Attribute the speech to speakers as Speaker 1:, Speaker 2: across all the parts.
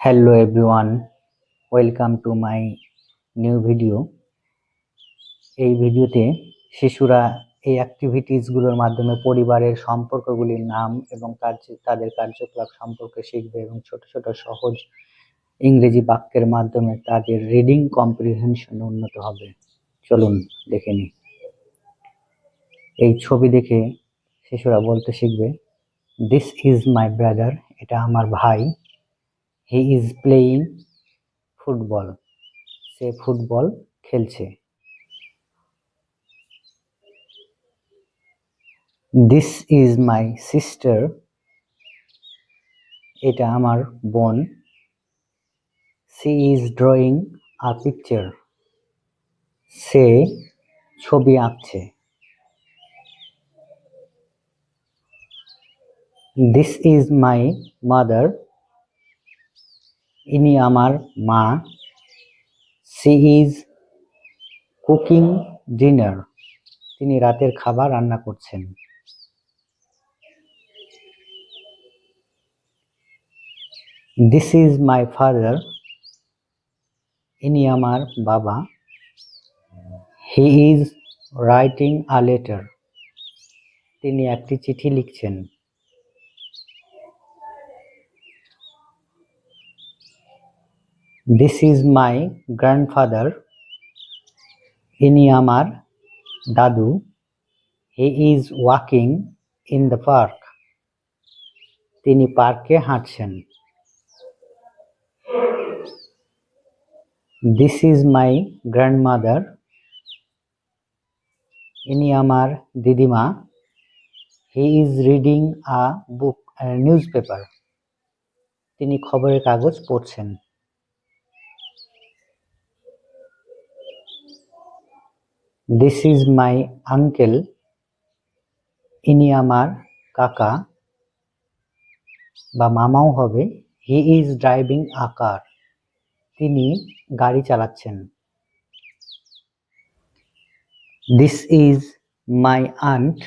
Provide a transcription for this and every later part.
Speaker 1: Hello everyone welcome to my new video এই ভিডিওতে শিশুরা এই অ্যাক্টিভিটিসগুলোর মাধ্যমে পরিবারের সম্পর্কগুলির নাম এবং কার্য, তাদের কার্যকলাপ সম্পর্কে শিখবে এবং ছোট ছোট সহজ ইংরেজি বাক্যের মাধ্যমে তাদের রিডিং কম্প্রিহেনশন উন্নত হবে। চলুন দেখে নিই। এই ছবি দেখে শিশুরা বলতে শিখবে দিস ইজ মাই ব্রাদার এটা আমার ভাই। হি ইজ প্লেয়িং ফুটবল সে ফুটবল খেলছে। দিস ইজ মাই সিস্টার এটা আমার বোন। She is drawing a picture সে ছবি আঁকছে। দিস ইজ মাই মাদার ইনি আমার মা। She is cooking dinner. তিনি রাতের খাবার রান্না করছেন। দিস ইজ মাই ফাদার ইনি আমার বাবা। He is writing a letter তিনি একটি চিঠি লিখছেন। দিস ইজ মাই গ্র্যান্ডফাদার ইনি আমার দাদু he is walking in the park তিনি পার্কে হাঁটছেন দিস ইজ মাই গ্র্যান্ডমাদার ইনি আমার দিদিমা he is reading a book newspaper তিনি খবরের কাগজ পড়ছেন দিস ইজ মাই আঙ্কেল ইনি আমার কাকা বা মামাও হবে। হি ইজ ড্রাইভিং আ কার তিনি গাড়ি চালাচ্ছেন। দিস ইজ মাই আন্ট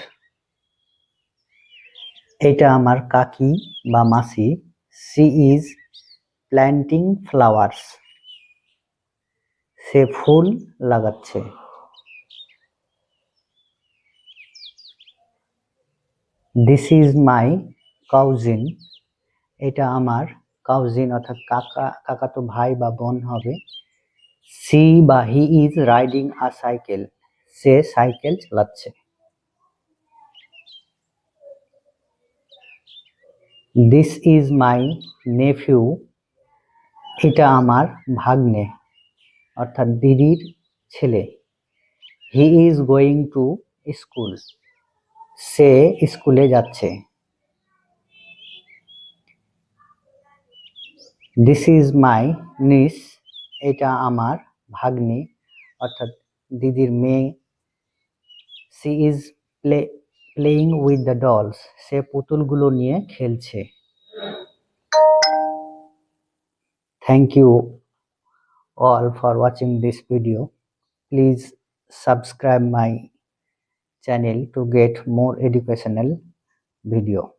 Speaker 1: এটা আমার কাকি বা মাসি। সি ইজ প্ল্যান্টিং ফ্লাওয়ার্স সে ফুল লাগাচ্ছে। দিস ইজ মাই কাউজিন এটা আমার কাউজিন অর্থাৎ কাকা কাকাতো ভাই বা বোন হবে। সি বা he is riding a cycle. Say cycle চালাচ্ছে। দিস ইজ মাই নেফিউ এটা আমার ভাগ্নে, অর্থাৎ দিদির ছেলে। He is going to school সে স্কুলে যাচ্ছে। দিস ইজ মাই নিস এটা আমার ভাগ্নি, অর্থাৎ দিদির মেয়ে। She is play playing with the dolls সে পুতুলগুলো নিয়ে খেলছে। Thank you all for watching this video. Please subscribe my channel to get more educational video